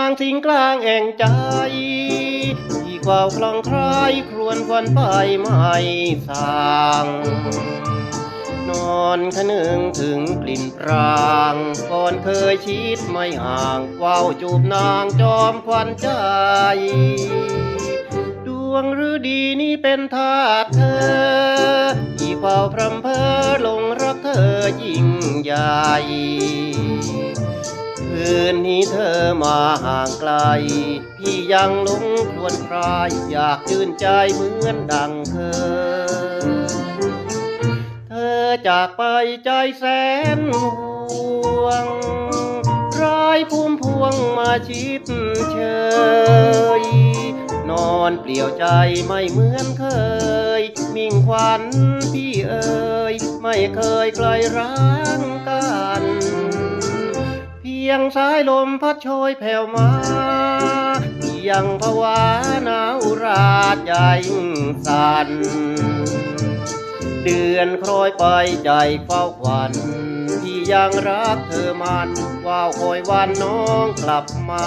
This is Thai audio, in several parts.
างสิงกลางแอ่งใจที่กวาวคลองคลายครวนควันไปไม่สางนอนคะนึงถึงกลิ่นปราง ก่อนเคยชิดไม่ห่างเว้าวจูบนางจอมควันใจดวงฤดีนี้เป็นทาสเธอที่เฝ้าพรำเพอลงรักเธอยิ่งใหญ่ คืนนี้เธอมาห่างไกล พี่ยังหลงควญคราย อยากชื่นใจเหมือนดังเคยเธอจากไปใจแสนห่วงร้ายพุ่มพวงมาชิดเชย นอนเปลี่ยวใจไม่เหมือนเคย มิ่งขวัญพี่เอ๋ยไม่เคยไกลร้าง ยงสายลมพัดโชยแผ่วมายังภาวะหนาวราดใจสั่นเดือนคล้อยไปใจเฝ้าวัน ที่ยังรักเธอมันว่าวคอยวันน้องกลับมา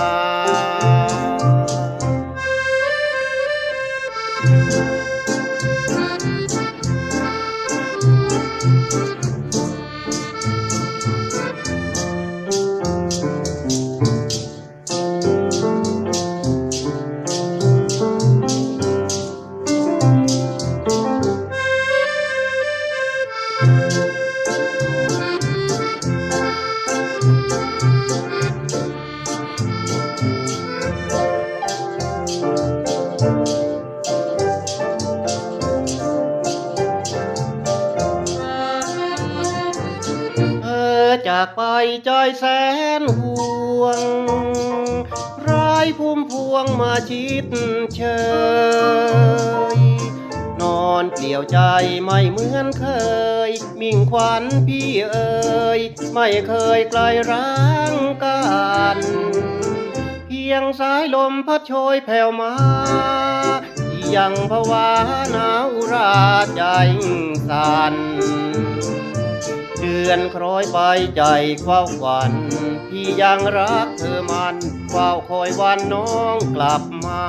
เธอจากไปใจแสนห่วง ร้ายพุ่มพวงมาชิดเชย นอนเปลี่ยวใจไม่เหมือนเคย มิ่งขวัญพี่เอ๋ยไม่เคยไกลร้างกัน ยงสายลมพัดโชยแผ่วมายังภาวะหนาวราใจสั่นเดือนคล้อยไปใจเฝ้าวันพี่ยังรักเธอมันเฝ้าคอยวันน้องกลับมา